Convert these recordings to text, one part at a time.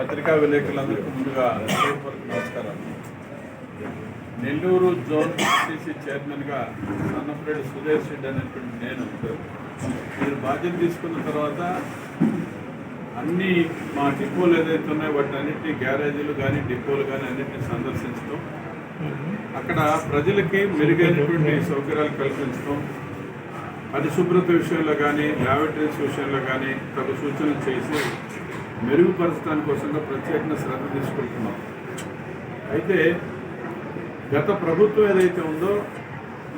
పత్రికా విలేకరులందరికీ ముందుగా హృదయపూర్వక నమస్కారాలు. నెల్లూరు జోన్ సిసి చైర్మన్గా అన్నపురెడ్డి సురేష్ రెడ్డి అనేటువంటి నేను మీరు బాధ్యత తీసుకున్న తర్వాత అన్ని మా డిపోలు ఏదైతే ఉన్నాయో వాటి అన్నింటినీ గ్యారేజీలు కానీ డిపోలు కానీ అన్నింటినీ సందర్శించడం అక్కడ ప్రజలకి మెరుగైనటువంటి సౌకర్యాలు కల్పించడం పరిశుభ్రత విషయంలో కానీ ల్యాబొరేటరీస్ విషయంలో కానీ తగు సూచనలు చేసి మెరుగుపరచడానికి కోసంగా ప్రత్యేకంగా శ్రద్ధ తీసుకుంటున్నాం. అయితే గత ప్రభుత్వం ఏదైతే ఉందో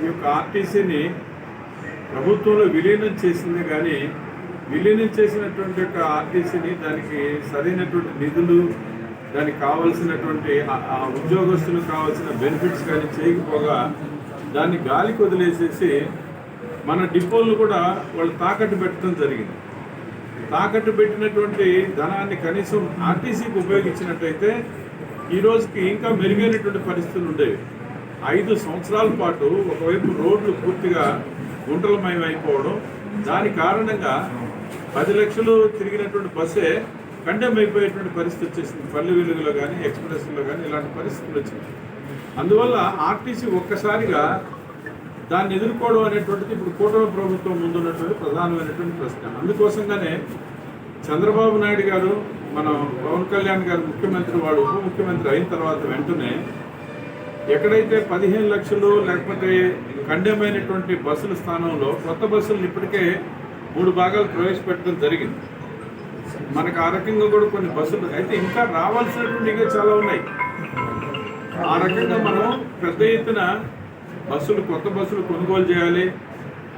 ఈ యొక్క ఆర్టీసీని ప్రభుత్వంలో విలీనం చేసింది కానీ విలీనం చేసినటువంటి యొక్క ఆర్టీసీని దానికి సరైనటువంటి నిధులు దానికి కావలసినటువంటి ఆ- ఉద్యోగస్తులకు కావాల్సిన బెనిఫిట్స్ కానీ చేయకపోగా దాన్ని గాలికి వదిలేసేసి మన డిపోలను కూడా వాళ్ళు తాకట్టు పెట్టడం జరిగింది. తాకట్టు పెట్టినటువంటి ధనాన్ని కనీసం ఆర్టీసీకి ఉపయోగించినట్టయితే ఈ రోజుకి ఇంకా మెరుగైనటువంటి పరిస్థితులు ఉండేవి. ఐదు సంవత్సరాల పాటు ఒకవైపు రోడ్లు పూర్తిగా గుంటలమయమైపోవడం దాని కారణంగా పది లక్షలు తిరిగినటువంటి బస్సే కండెమ్ అయిపోయేటువంటి పరిస్థితి వచ్చేసింది. పల్లె వెలుగులో కానీ ఎక్స్ప్రెస్లో కానీ ఇలాంటి పరిస్థితులు వచ్చింది అందువల్ల ఆర్టీసీ ఒక్కసారిగా దాన్ని ఎదుర్కోవడం అనేటువంటిది ఇప్పుడు కూటమి ప్రభుత్వం ముందున్నటువంటి ప్రధానమైనటువంటి ప్రశ్న. అందుకోసంగానే చంద్రబాబు నాయుడు గారు మన పవన్ కళ్యాణ్ గారు ముఖ్యమంత్రి వాడు ఉప ముఖ్యమంత్రి అయిన తర్వాత వెంటనే ఎక్కడైతే పదిహేను లక్షలు లేకపోతే ఖండమైనటువంటి బస్సుల స్థానంలో కొత్త బస్సులను ఇప్పటికే మూడు భాగాలు ప్రవేశపెట్టడం జరిగింది. మనకు ఆ రకంగా కూడా కొన్ని బస్సులు అయితే ఇంకా రావాల్సినటువంటి ఇంకా చాలా ఉన్నాయి. ఆ రకంగా మనం పెద్ద ఎత్తున బస్సులు కొత్త బస్సులు కొనుగోలు చేయాలి.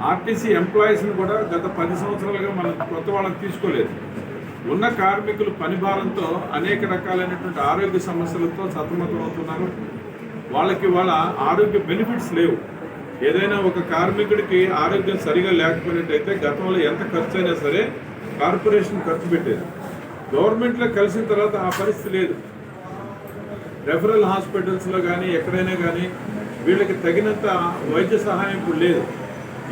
ఆర్టీసీ ఎంప్లాయీస్ని కూడా గత పది సంవత్సరాలుగా మనం కొత్త వాళ్ళని తీసుకోలేదు. ఉన్న కార్మికులు పని భారంతో అనేక రకాలైనటువంటి ఆరోగ్య సమస్యలతో సతమతం అవుతున్నారు. వాళ్ళకి వాళ్ళ ఆరోగ్య బెనిఫిట్స్ లేవు. ఏదైనా ఒక కార్మికుడికి ఆరోగ్యం సరిగా లేకపోయినట్టయితే గతంలో ఎంత ఖర్చు అయినా సరే కార్పొరేషన్ ఖర్చు పెట్టేది. గవర్నమెంట్లో కలిసిన తర్వాత ఆ పరిస్థితి లేదు. రెఫరల్ హాస్పిటల్స్లో కానీ ఎక్కడైనా కానీ వీళ్ళకి తగినంత వైద్య సహాయం ఇప్పుడు లేదు.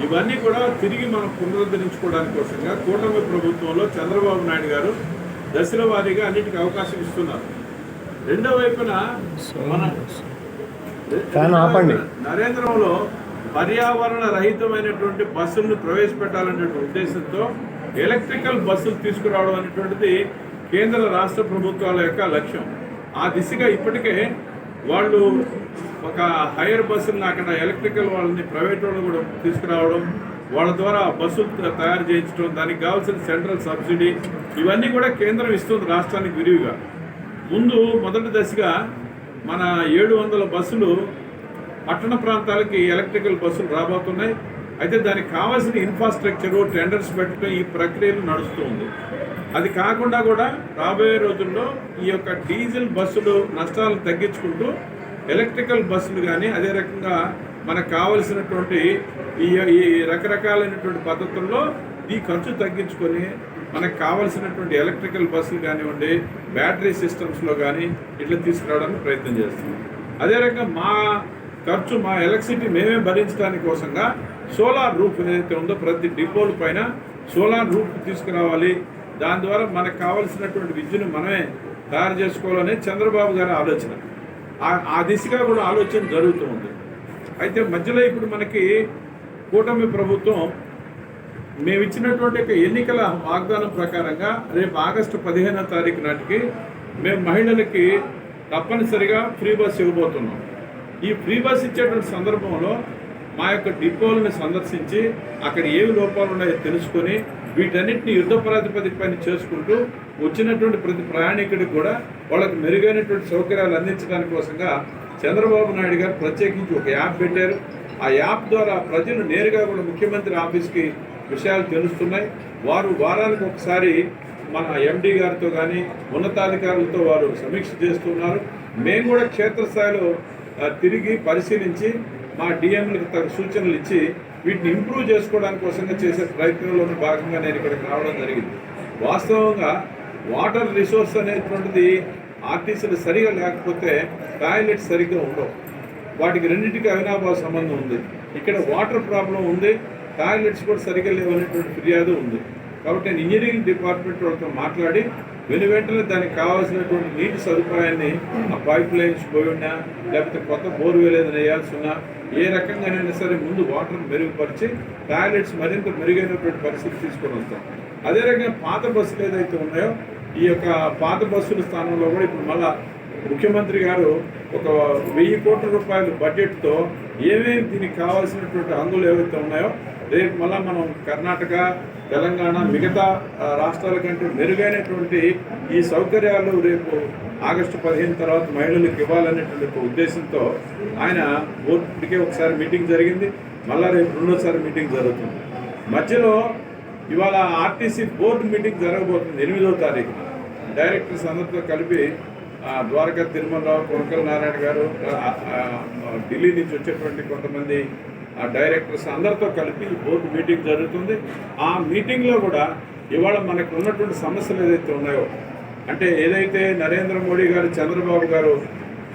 ఇవన్నీ కూడా తిరిగి మనం పునరుద్ధరించుకోవడానికి కోసంగా కూటమి ప్రభుత్వంలో చంద్రబాబు నాయుడు గారు దశల వారీగా అన్నిటికీ అవకాశం ఇస్తున్నారు. రెండో వైపున మన. నరేంద్రంలో పర్యావరణ రహితమైనటువంటి బస్సులను ప్రవేశపెట్టాలనే ఉద్దేశంతో ఎలక్ట్రికల్ బస్సులు తీసుకురావడం అనేటువంటిది కేంద్ర రాష్ట్ర ప్రభుత్వాల యొక్క లక్ష్యం. ఆ దిశగా ఇప్పటికే వాళ్ళు ఒక హైయర్ బస్సులను అక్కడ ఎలక్ట్రికల్ వాళ్ళని ప్రైవేట్ వాళ్ళు కూడా తీసుకురావడం వాళ్ళ ద్వారా బస్సులు తయారు చేయించడం దానికి కావాల్సిన సెంట్రల్ సబ్సిడీ ఇవన్నీ కూడా కేంద్రం ఇస్తుంది రాష్ట్రానికి విరివిగా. ముందు మొదటి దశగా మన ఏడు వందల బస్సులు పట్టణ ప్రాంతాలకి ఎలక్ట్రికల్ బస్సులు రాబోతున్నాయి. అయితే దానికి కావాల్సిన ఇన్ఫ్రాస్ట్రక్చరు టెండర్స్ పెట్టడం ఈ ప్రక్రియలు నడుస్తూ ఉంది. అది కాకుండా కూడా రాబోయే రోజుల్లో ఈ యొక్క డీజిల్ బస్సులు నష్టాలు తగ్గించుకుంటూ ఎలక్ట్రికల్ బస్సులు కానీ అదే రకంగా మనకు కావలసినటువంటి ఈ ఈ రకరకాలైనటువంటి పద్ధతుల్లో ఈ ఖర్చు తగ్గించుకొని మనకు కావలసినటువంటి ఎలక్ట్రికల్ బస్సులు కానివ్వండి బ్యాటరీ సిస్టమ్స్లో కానీ ఇట్లా తీసుకురావడానికి ప్రయత్నం చేస్తుంది అదే రకంగా మా ఖర్చు మా ఎలక్ట్రిసిటీ మేమే భరించడానికి కోసంగా సోలార్ రూఫ్ ఏదైతే ఉందో ప్రతి డిపోల పైన సోలార్ రూఫ్ తీసుకురావాలి. దాని ద్వారా మనకు కావలసినటువంటి విద్యును మనమే తయారు చేసుకోవాలనే చంద్రబాబు గారి ఆలోచన. ఆ- ఆ దిశగా కూడా ఆలోచన జరుగుతూ ఉంది. అయితే మధ్యలో ఇప్పుడు మనకి కూటమి ప్రభుత్వం మేము ఇచ్చినటువంటి ఒక ఎన్నికల వాగ్దానం ప్రకారంగా రేపు ఆగస్టు పదిహేనో తారీఖు నాటికి మేము మహిళలకి తప్పనిసరిగా ఫ్రీ బస్ ఇవ్వబోతున్నాం. ఈ ఫ్రీ బస్ ఇచ్చేటువంటి సందర్భంలో మా యొక్క డిపోలను సందర్శించి అక్కడ ఏవి లోపాలు ఉన్నాయో తెలుసుకొని వీటన్నిటిని యుద్ధ ప్రాతిపదిక పని చేసుకుంటూ వచ్చినటువంటి ప్రతి ప్రయాణికుడికి కూడా వాళ్ళకి మెరుగైనటువంటి సౌకర్యాలు అందించడానికి కోసంగా చంద్రబాబు నాయుడు గారు ప్రత్యేకించి ఒక యాప్ పెట్టారు. ఆ యాప్ ద్వారా ప్రజలు నేరుగా కూడా ముఖ్యమంత్రి ఆఫీస్కి విషయాలు తెలుస్తున్నాయి. వారు వారానికి ఒకసారి మన ఎండీ గారితో కానీ ఉన్నతాధికారులతో వారు సమీక్ష చేస్తున్నారు. మేము కూడా క్షేత్రస్థాయిలో తిరిగి పరిశీలించి మా డిఎంలకు తగు సూచనలు ఇచ్చి వీటిని ఇంప్రూవ్ చేసుకోవడానికి కోసంగా చేసే ప్రయత్నంలో భాగంగా నేను ఇక్కడికి రావడం జరిగింది. వాస్తవంగా వాటర్ రిసోర్స్ అనేటువంటిది ఆర్టీసీలు సరిగా లేకపోతే టాయిలెట్స్ సరిగ్గా ఉండవు. వాటికి రెండింటికి అవినాభావ సంబంధం ఉంది. ఇక్కడ వాటర్ ప్రాబ్లం ఉంది టాయిలెట్స్ కూడా సరిగ్గా లేవనేటువంటి ఫిర్యాదు ఉంది. కాబట్టి నేను ఇంజనీరింగ్ డిపార్ట్మెంట్ వాళ్ళతో మాట్లాడి వెను వెంటనే దానికి కావాల్సినటువంటి నీటి సదుపాయాన్ని ఆ పైప్ లైన్స్ పోయినా లేకపోతే కొత్త బోర్వెల్ ఏదైనా వేయాల్సి ఉన్నా ఏ రకంగానైనా సరే ముందు వాటర్ మెరుగుపరిచి టాయిలెట్స్ మరింత మెరుగైనటువంటి పరిస్థితి తీసుకొని వస్తాం. అదే రకంగా పాత బస్సులు ఏదైతే ఉన్నాయో ఈ యొక్క పాత బస్సుల స్థానంలో కూడా ఇప్పుడు మళ్ళా ముఖ్యమంత్రి గారు ఒక వెయ్యి కోట్ల రూపాయల బడ్జెట్తో ఏమేమి దీనికి కావాల్సినటువంటి అందులు ఏవైతే ఉన్నాయో రేపు మళ్ళీ మనం కర్ణాటక తెలంగాణ మిగతా రాష్ట్రాల కంటే మెరుగైనటువంటి ఈ సౌకర్యాలు రేపు ఆగస్టు పదిహేను తర్వాత మహిళలకు ఇవ్వాలనేటువంటి ఒక ఉద్దేశంతో ఆయన బోర్డుకే ఒకసారి మీటింగ్ జరిగింది. మళ్ళా రేపు రెండోసారి మీటింగ్ జరుగుతుంది. మధ్యలో ఇవాళ ఆర్టీసీ బోర్డు మీటింగ్ జరగబోతుంది ఎనిమిదో తారీఖు. డైరెక్టర్స్ అందరితో కలిపి ద్వారకా తిరుమలరావు కొనకల నారాయణ గారు ఢిల్లీ నుంచి వచ్చేటువంటి కొంతమంది ఆ డైరెక్టర్స్ అందరితో కలిపి బోర్డు మీటింగ్ జరుగుతుంది. ఆ మీటింగ్లో కూడా ఇవాళ మనకు ఉన్నటువంటి సమస్యలు ఏదైతే ఉన్నాయో అంటే ఏదైతే నరేంద్ర మోడీ గారు చంద్రబాబు గారు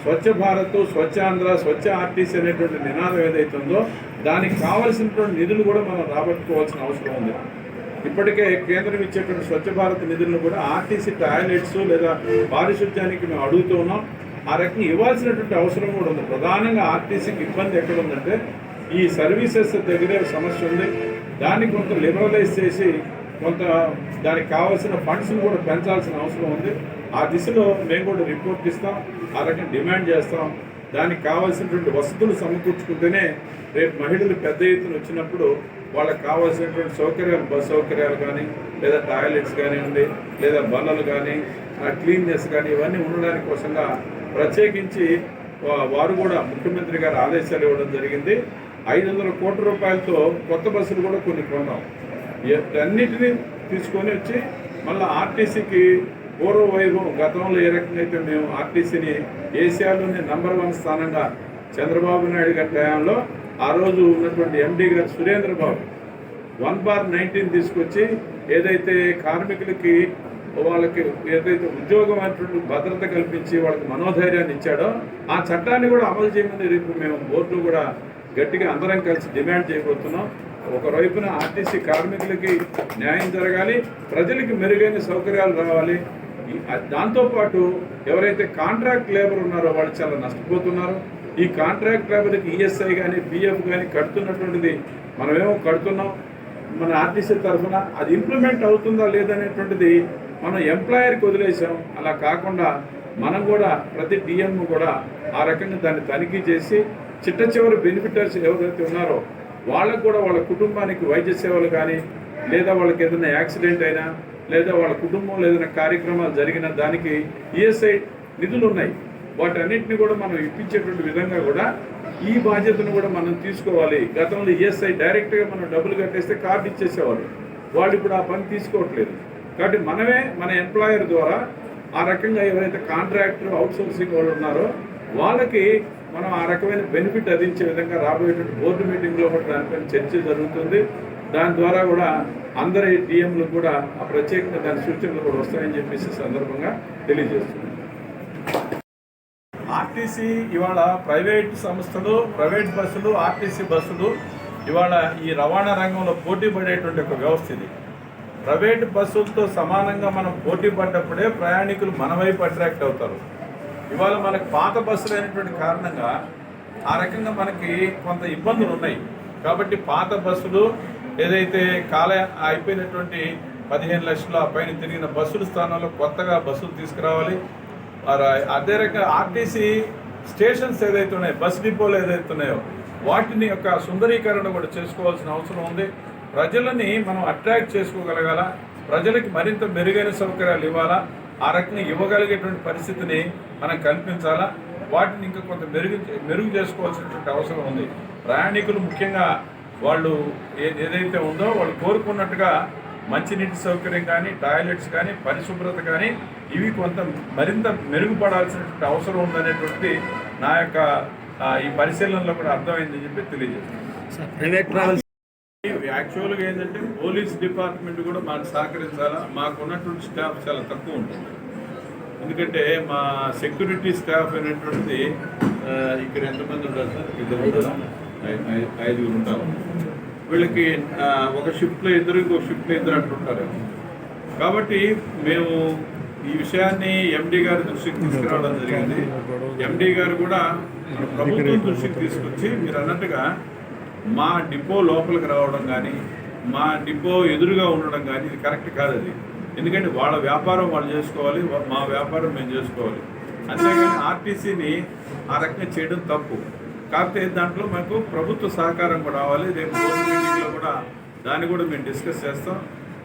స్వచ్ఛ భారత్ స్వచ్ఛ ఆంధ్ర స్వచ్ఛ ఆర్టీసీ అనేటువంటి నినాదం ఏదైతే ఉందో దానికి కావలసినటువంటి నిధులు కూడా మనం రాబట్టుకోవాల్సిన అవసరం ఉంది. ఇప్పటికే కేంద్రం ఇచ్చేటువంటి స్వచ్ఛ భారత్ నిధులను కూడా ఆర్టీసీ టాయిలెట్స్ లేదా పారిశుద్ధ్యానికి మేము అడుగుతూ ఉన్నాం. ఆ రకంగా ఇవ్వాల్సినటువంటి అవసరం కూడా ఉంది. ప్రధానంగా ఆర్టీసీకి ఇబ్బంది ఎక్కడ ఉందంటే ఈ సర్వీసెస్ దగ్గరే సమస్య ఉంది. దాన్ని కొంత లిబరలైజ్ చేసి కొంత దానికి కావాల్సిన ఫండ్స్ను కూడా పెంచాల్సిన అవసరం ఉంది. ఆ దిశలో మేము కూడా రిపోర్ట్ ఇస్తాం. ఆ రకంగా డిమాండ్ చేస్తాం. దానికి కావాల్సినటువంటి వసతులు సమకూర్చుకుంటేనే రేపు మహిళలు పెద్ద ఎత్తున వచ్చినప్పుడు వాళ్ళకి కావాల్సినటువంటి సౌకర్యాలు బస్ సౌకర్యాలు కానీ లేదా టాయిలెట్స్ కానివ్వండి లేదా బల్లలు కానీ క్లీన్నెస్ కానీ ఇవన్నీ ఉండడానికి కోసంగా ప్రత్యేకించి వారు కూడా ముఖ్యమంత్రి గారు ఆదేశాలు ఇవ్వడం జరిగింది. ఐదు వందల కోట్ల రూపాయలతో కొత్త బస్సులు కూడా కొన్ని కొన్నాం. అన్నిటినీ తీసుకొని వచ్చి మళ్ళీ ఆర్టీసీకి పూర్వ వైభవం గతంలో ఏ రకంగా అయితే మేము ఆర్టీసీని ఏషియాలోనే నంబర్ వన్ స్థానంగా చంద్రబాబు నాయుడు గారి టైంలో ఆ రోజు ఉన్నటువంటి ఎండి గారు Surendra Babu one bar nineteen తీసుకొచ్చి ఏదైతే కార్మికులకి వాళ్ళకి ఏదైతే ఉద్యోగం అనేటువంటి భద్రత కల్పించి వాళ్ళకి మనోధైర్యాన్ని ఇచ్చాడో ఆ చట్టాన్ని కూడా అమలు చేయమని రేపు మేము బోర్డు కూడా గట్టిగా అందరం కలిసి డిమాండ్ చేయబోతున్నాం. ఒకవైపున ఆర్టీసీ కార్మికులకి న్యాయం జరగాలి ప్రజలకి మెరుగైన సౌకర్యాలు రావాలి. దాంతోపాటు ఎవరైతే కాంట్రాక్ట్ లేబర్ ఉన్నారో వాళ్ళు చాలా నష్టపోతున్నారు. ఈ కాంట్రాక్ట్ లేబర్కి ఈఎస్ఐ కానీ పిఎఫ్ కానీ కడుతున్నటువంటిది మనమేమో కడుతున్నాం. మన ఆర్టీసీ తరఫున అది ఇంప్లిమెంట్ అవుతుందా లేదనేటువంటిది మనం ఎంప్లాయర్కి వదిలేసాం అలా కాకుండా మనం కూడా ప్రతి డిఎం కూడా ఆ రకంగా దాన్ని తనిఖీ చేసి చిట్ట చివరి బెనిఫిటర్స్ ఎవరైతే ఉన్నారో వాళ్ళకు కూడా వాళ్ళ కుటుంబానికి వైద్య సేవలు కానీ లేదా వాళ్ళకి ఏదైనా యాక్సిడెంట్ అయినా లేదా వాళ్ళ కుటుంబంలో ఏదైనా కార్యక్రమాలు జరిగిన దానికి ఈఎస్ఐ నిధులు ఉన్నాయి వాటన్నిటిని కూడా మనం ఇప్పించేటువంటి విధంగా కూడా ఈ బాధ్యతను కూడా మనం తీసుకోవాలి. గతంలో ఈఎస్ఐ డైరెక్ట్గా మనం డబ్బులు కట్టేస్తే కార్డు ఇచ్చేసేవాళ్ళు. వాళ్ళు ఇప్పుడు ఆ పని తీసుకోవట్లేదు. కాబట్టి మనమే మన ఎంప్లాయర్ ద్వారా ఆ రకంగా ఎవరైతే కాంట్రాక్టర్ అవుట్సోర్సింగ్ వాళ్ళు ఉన్నారో వాళ్ళకి మనం ఆ రకమైన బెనిఫిట్ అందించే విధంగా రాబోయేటువంటి బోర్డు మీటింగ్లో కూడా దానిపైన చర్చ జరుగుతుంది. దాని ద్వారా కూడా అందరి డిఎంలు కూడా ఆ ప్రత్యేకంగా దాని సూచనలు కూడా వస్తాయని చెప్పేసి సందర్భంగా తెలియజేస్తుంది ఆర్టీసీ ఇవాళ ప్రైవేట్ సంస్థలు ప్రైవేట్ బస్సులు ఆర్టీసీ బస్సులు ఇవాళ ఈ రవాణా రంగంలో పోటీ పడేటువంటి ఒక వ్యవస్థ ఇది. ప్రైవేట్ బస్సులతో సమానంగా మనం పోటీ పడ్డప్పుడే ప్రయాణికులు మన వైపు అట్రాక్ట్ అవుతారు. ఇవాళ మనకు పాత బస్సులు అయినటువంటి కారణంగా ఆ రకంగా మనకి కొంత ఇబ్బందులు ఉన్నాయి. కాబట్టి పాత బస్సులు ఏదైతే కాల అయిపోయినటువంటి పదిహేను లక్షల పైన తిరిగిన బస్సుల స్థానంలో కొత్తగా బస్సులు తీసుకురావాలి. అదే రకంగా ఆర్టీసీ స్టేషన్స్ ఏదైతే ఉన్నాయో బస్ డిపోలు ఏదైతే ఉన్నాయో వాటిని యొక్క సుందరీకరణ కూడా చేసుకోవాల్సిన అవసరం ఉంది. ప్రజలని మనం అట్రాక్ట్ చేసుకోగలగాల? ప్రజలకి మరింత మెరుగైన సౌకర్యాలు ఇవ్వాలా? ఆ రకంగా ఇవ్వగలిగేటువంటి పరిస్థితిని మనం కల్పించాలా? వాటిని ఇంకా కొంత మెరుగు మెరుగు చేసుకోవాల్సినటువంటి అవసరం ఉంది. ప్రయాణికులు ముఖ్యంగా వాళ్ళు ఏదైతే ఉందో వాళ్ళు కోరుకున్నట్టుగా మంచినీటి సౌకర్యం కానీ టాయిలెట్స్ కానీ పరిశుభ్రత కానీ ఇవి కొంత మరింత మెరుగుపడాల్సినటువంటి అవసరం ఉందనేటువంటి నా యొక్క ఈ పరిశీలనలో కూడా అర్థమైందని చెప్పి తెలియజేస్తాను ట్రావెల్స్ యాక్చువల్గా ఏంటంటే పోలీస్ డిపార్ట్మెంట్ కూడా మాకు సహకరించాలా? మాకు ఉన్నటువంటి స్టాఫ్ చాలా తక్కువ ఉంటుంది. ఎందుకంటే మా సెక్యూరిటీ స్టాఫ్ అనేటువంటిది ఇక్కడ ఎంతమంది ఉంటారు సార్? ఇద్దరు ఉంటారా? ఐదుగురు ఉంటారు. వీళ్ళకి ఒక షిఫ్ట్లో ఇద్దరు ఇంకొక షిఫ్ట్లో ఇద్దరు అంటుంటారు. కాబట్టి మేము ఈ విషయాన్ని ఎండి గారి దృష్టికి తీసుకురావడం జరిగింది. ఎండి గారు కూడా ప్రభుత్వం దృష్టికి తీసుకొచ్చి మీరు అన్నట్టుగా మా డిపో లోపలికి రావడం కానీ మా డిపో ఎదురుగా ఉండడం కానీ ఇది కరెక్ట్ కాదు అది. ఎందుకంటే వాళ్ళ వ్యాపారం వాళ్ళు చేసుకోవాలి మా వ్యాపారం మేము చేసుకోవాలి. అంతేగాని ఆర్టీసీని ఆ రకంగా చేయడం తప్పు. కాకపోతే దాంట్లో మాకు ప్రభుత్వ సహకారం కూడా రావాలి రేపు బోర్డు మీటింగ్లో కూడా దాన్ని కూడా మేము డిస్కస్ చేస్తాం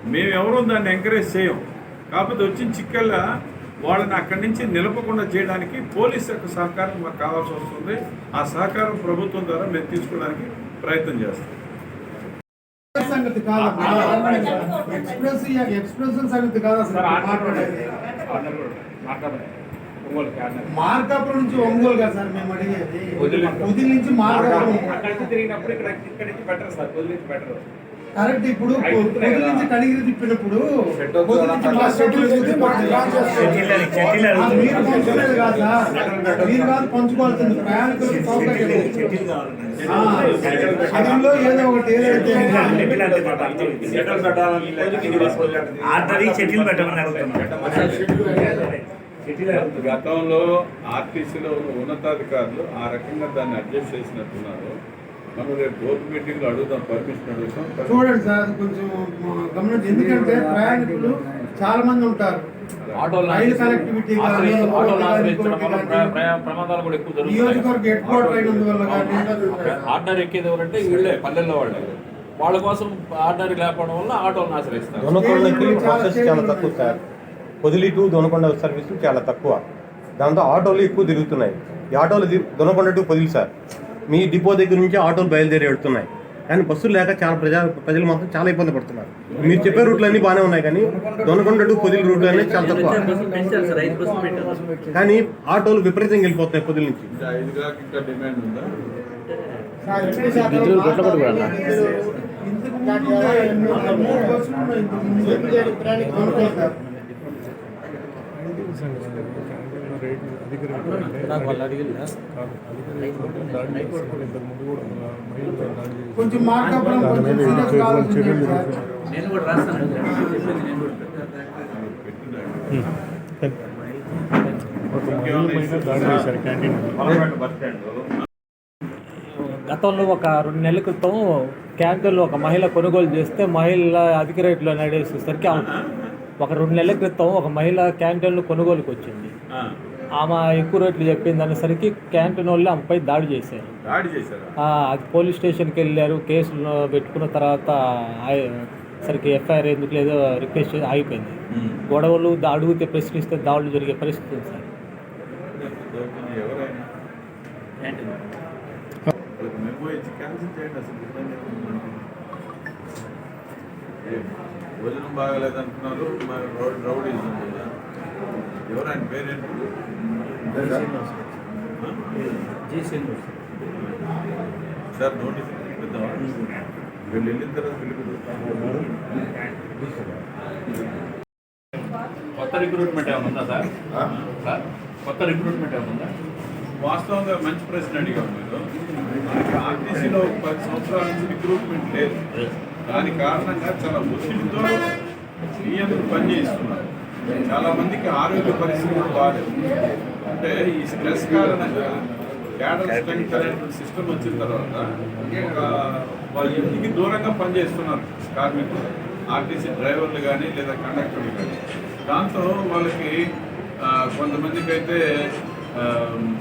మేము ఎవరూ దాన్ని ఎంకరేజ్ చేయం కాకపోతే వచ్చిన చిక్కల్లా వాళ్ళని అక్కడి నుంచి నిలపకుండా చేయడానికి పోలీస్ యొక్క సహకారం మాకు కావాల్సి వస్తుంది ఆ సహకారం ప్రభుత్వం ద్వారా మేము తీసుకోవడానికి ప్రయత్నం చేస్తాం సంగతి కాదు ఎక్స్ప్రెస్ సంగతి కాదు అసలు మాట్లాడేది మార్కాపురం నుంచి ఒంగోలు కదా సార్ మేము అడిగేది ఉదిల్ నుంచి మార్కాపురం తిరిగినప్పుడు ఇక్కడ ఇక్కడ నుంచి బెటర్ సార్ నుంచి బెటర్ కరెక్ట్ ఇప్పుడు పొదిలి నుంచి కడిగిరి తిప్పినప్పుడు పొదిలి మీరు పంచుకునేది కాదు సార్ మీరు కాదు పంచుకోవాల్సింది ప్రయాణికులకు సౌకర్యం ఆ, షెడ్యూల్లో ఏదో ఒకటి ఏదైతే ఆర్డరీ చెట్లు పెట్టమని అడుగుతున్నాం గతంలో ఆర్టీసీలో ఉన్న ఉన్నతాధికారులు ఆ రకంగా దాన్ని అడ్జస్ట్ చేసినట్టున్నారు. మనం రేపు బోర్డు మీటింగ్లో అడుగుదాం పర్మిషన్ అడుగుతాం చూడండి సార్ కొంచెం గమనించి ఎందుకంటే ప్రయాణికులు చాలా మంది ఉంటారు. ఆటోలు ఆటోలు నియోజకవర్గ హెడ్ క్వార్టర్ అయినందువల్ల ఆర్డర్ ఎక్కేది ఎవరంటే వీళ్ళే పల్లెల్లో వాళ్ళే. వాళ్ళ కోసం ఆర్డర్ లేకపోవడం వల్ల ఆటోలను ఆశ్రయిస్తారు చాలా తక్కువ sir. Podili to Donakonda service చాలా తక్కువ దాంతో ఆటోలు ఎక్కువ తిరుగుతున్నాయి ఈ ఆటోలు దొనకొండ టు పొదిలి సార్ మీ డిపో దగ్గర నుంచి ఆటోలు బయలుదేరి వెళ్తున్నాయి కానీ బస్సులు లేక చాలా ప్రజా ప్రజలు మాత్రం చాలా ఇబ్బంది పడుతున్నారు మీరు చెప్పే రూట్లు అన్నీ బాగానే ఉన్నాయి కానీ దొనకొండ టు పొదిలి రూట్లు అనేది చాలా తక్కువ కానీ ఆటోలు విపరీతంగా వెళ్ళిపోతున్నాయి పొదిలి నుంచి ఇంతకు ముందు ఎన్నో- మూడు బస్సులు ఉన్నాయి ఇంతకు ముందు. అనుకోండి సార్. నేను కూడా గతంలో ఒక రెండు నెలల క్రితం క్యాంటీన్లో ఒక మహిళ కొనుగోలు చేస్తే మహిళ అధిక రేట్లో నడేసేసరికి ఆమె ఒక రెండు నెలల క్రితం ఒక మహిళ క్యాంటీన్లో కొనుగోలుకి వచ్చింది ఆమె ఎక్కువ రేట్లు చెప్పింది అనేసరికి క్యాంటీన్ వాళ్ళు ఆమెపై దాడి చేశారు. దాడి చేశారా? అది పోలీస్ స్టేషన్కి వెళ్ళారు. కేసులు పెట్టుకున్న తర్వాత సరికి ఎఫ్ఐఆర్ ఎందుకు లేదో రిక్వెస్ట్ ఆగిపోయింది. గొడవలు అడిగితే ప్రశ్నిస్తే దాడులు జరిగే పరిస్థితి ఉంది సార్. క్యాన్సిల్ చేయండి అసలు. భోజనం బాగాలేదంటున్నారు మరి రౌడ్ రౌడీజం ఉందా? ఎవరైనా పేరేంటి? సార్ నోటీస్ పిలిపిద్దామా వీళ్ళు వెళ్ళిన తర్వాత పిలిపిద్దాం కొత్త రిక్రూట్మెంట్ ఏమైనా ఉందా సార్? సార్ కొత్త రిక్రూట్మెంట్ ఏమైనా ఉందా? వాస్తవంగా మంచి ప్రశ్న అడిగాం మీరు. మనకి ఆర్టీసీలో పది సంవత్సరాల నుంచి రిక్రూట్మెంట్ లేదు. దాని కారణంగా చాలా ఒత్తిడితో నియమలు పనిచేస్తున్నారు చాలా మందికి ఆరోగ్య పరిస్థితులు బాగాలేదు అంటే ఈ స్ట్రెస్ కారణంగా క్యాడర్ స్ట్రెంగ్త్ అనేటువంటి సిస్టమ్ వచ్చిన తర్వాత ఒక వాళ్ళ ఇంటికి దూరంగా పనిచేస్తున్నారు కార్మికులు. ఆర్టీసీ డ్రైవర్లు కానీ లేదా కండక్టర్లు కానీ దాంతో వాళ్ళకి కొంతమందికి అయితే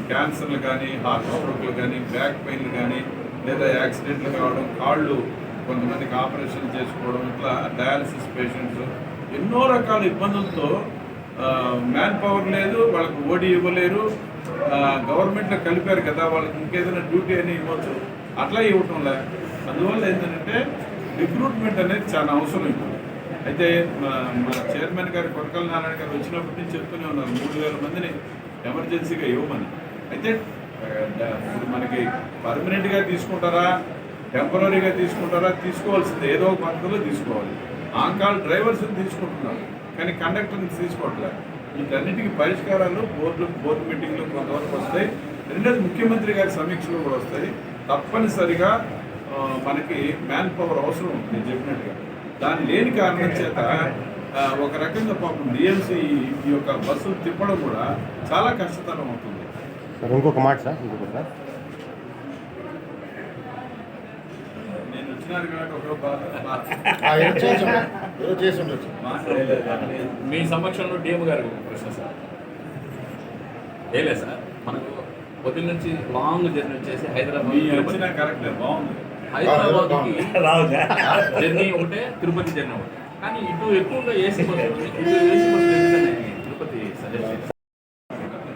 క్యాన్సర్లు కానీ హార్ట్ స్ట్రోక్లు కానీ బ్యాక్ పెయిన్లు కానీ లేదా యాక్సిడెంట్లు కావడం కాళ్ళు కొంతమందికి ఆపరేషన్ చేసుకోవడం ఇట్లా డయాలసిస్ పేషెంట్స్ ఎన్నో రకాల ఇబ్బందులతో మ్యాన్ పవర్ లేదు వాళ్ళకి ఓడి ఇవ్వలేరు గవర్నమెంట్లో కలిపారు కదా వాళ్ళకి ఇంకేదైనా డ్యూటీ అని ఇవ్వచ్చు అట్లా ఇవ్వటంలే. అందువల్ల ఏంటంటే రిక్రూట్మెంట్ అనేది చాలా అవసరం ఇప్పుడు. అయితే మా- మన చైర్మన్ గారు కొరకల నారాయణ గారు వచ్చినప్పటి నుంచి చెప్తూనే ఉన్నారు మూడు వేల మందిని ఎమర్జెన్సీగా ఇవ్వమని. అయితే ఇప్పుడు మనకి పర్మనెంట్గా తీసుకుంటారా టెంపరీగా తీసుకుంటారా తీసుకోవాల్సింది ఏదో ఒక పద్ధతిలో తీసుకోవాలి. ఆంకాల్ డ్రైవర్స్ని తీసుకుంటున్నారు కానీ కండక్టర్ని తీసుకోవట్లేదు. వీటన్నిటికీ పరిష్కారాలు బోర్డు బోర్డు మీటింగ్లో కొంతవరకు వస్తాయి. రెండోది ముఖ్యమంత్రి గారి సమీక్షలు కూడా వస్తాయి. తప్పనిసరిగా మనకి మ్యాన్ పవర్ అవసరం ఉంది నేను చెప్పినట్టుగా దాని లేని కారణం చేత ఒక రకంగా పాపం డిఎంసీ ఈ యొక్క బస్సులు తిప్పడం కూడా చాలా కష్టతరం అవుతుంది. సార్ ఇంకొక మాట సార్ ఇంకొక సార్ నేను వచ్చినాను కాబట్టి మీ సమక్షంలో డిఎం గారు ఒక ప్రశ్న సార్. ఏలే సార్ మనకు పొద్దున్న నుంచి లాంగ్ జర్నీ వచ్చేసి హైదరాబాద్ కరెక్టే బాగుంది. హైదరాబాద్కి జర్నీ ఒకటే తిరుపతి జర్నీ ఒకటే. కానీ ఇటు ఎక్కువగా ఏసీ చేశారు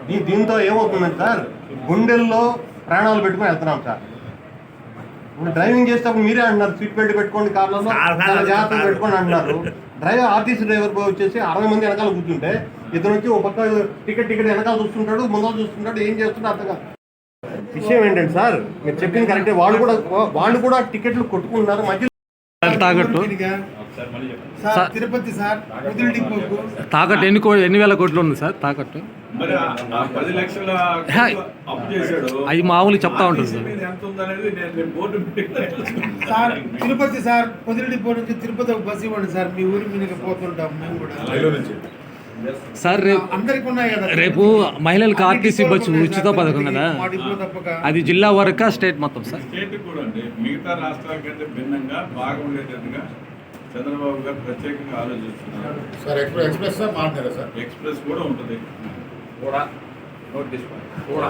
దీ- దీంతో ఏమవుతుందంటే సార్ గుండెల్లో ప్రాణాలు పెట్టుకొని వెళ్తున్నాం సార్. ఇప్పుడు డ్రైవింగ్ చేసేటప్పుడు మీరే అంటున్నారు సీట్ బెల్ట్ పెట్టుకోండి కార్లలో. జాగ్రత్తగా. పెట్టుకోండి అంటున్నారు. డ్రైవర్ ఆర్టీసీ డ్రైవర్ పోయి వచ్చేసి అరవై మంది వెనకాల కూర్చుంటే ఇతను వచ్చి ఒక పక్క టికెట్ టికెట్ వెనకాల చూస్తుంటాడు ముందర చూస్తుంటాడు ఏం చేస్తుంటాడు అర్థం కాదు. విషయం ఏంటంటే సార్ మీరు చెప్పింది కరెక్టే. వాళ్ళు కూడా వాళ్ళు కూడా టికెట్లు కొట్టుకుంటున్నారు. మధ్యలో చెప్పండి sir sir. Tirupati sir Podili డిపోకు తాకట్టు ఎన్ని కో ఎన్ని వేల కోట్లు ఉంది సార్ తాకట్టు? అవి మామూలు చెప్తా ఉంటుంది సార్. మీద ఎంత ఉందనేది నేను రేపు బోర్డు మీటింగ్లో తెలుసుకుంటాను. Sir Tirupati sir Podili depot నుంచి తిరుపతి ఒక బస్సు ఇవ్వండి సార్ మీ ఊరి మీదకి పోతుంటాం మేము కూడా. సార్ రేపు అందరికి ఉన్నాయి కదా. రేపు మహిళలకు ఆర్టీసీ బస్సు ఉచిత పథకం కదా? అది జిల్లా వరకా స్టేట్ మొత్తం సార్? స్టేట్ కూడా అండి. మిగతా రాష్ట్రాల కంటే భిన్నంగా బాగా ఉండేటట్టుగా చంద్రబాబు గారు ప్రత్యేకంగా ఆలోచిస్తున్నారు. సార్ ఎక్స్ప్రెస్ ఎక్స్ప్రెస్ సార్ మాట్లాడారు సార్? ఎక్స్ప్రెస్ కూడా ఉంటుంది. కూడా. నోట్ తీసుకోండి కూడా.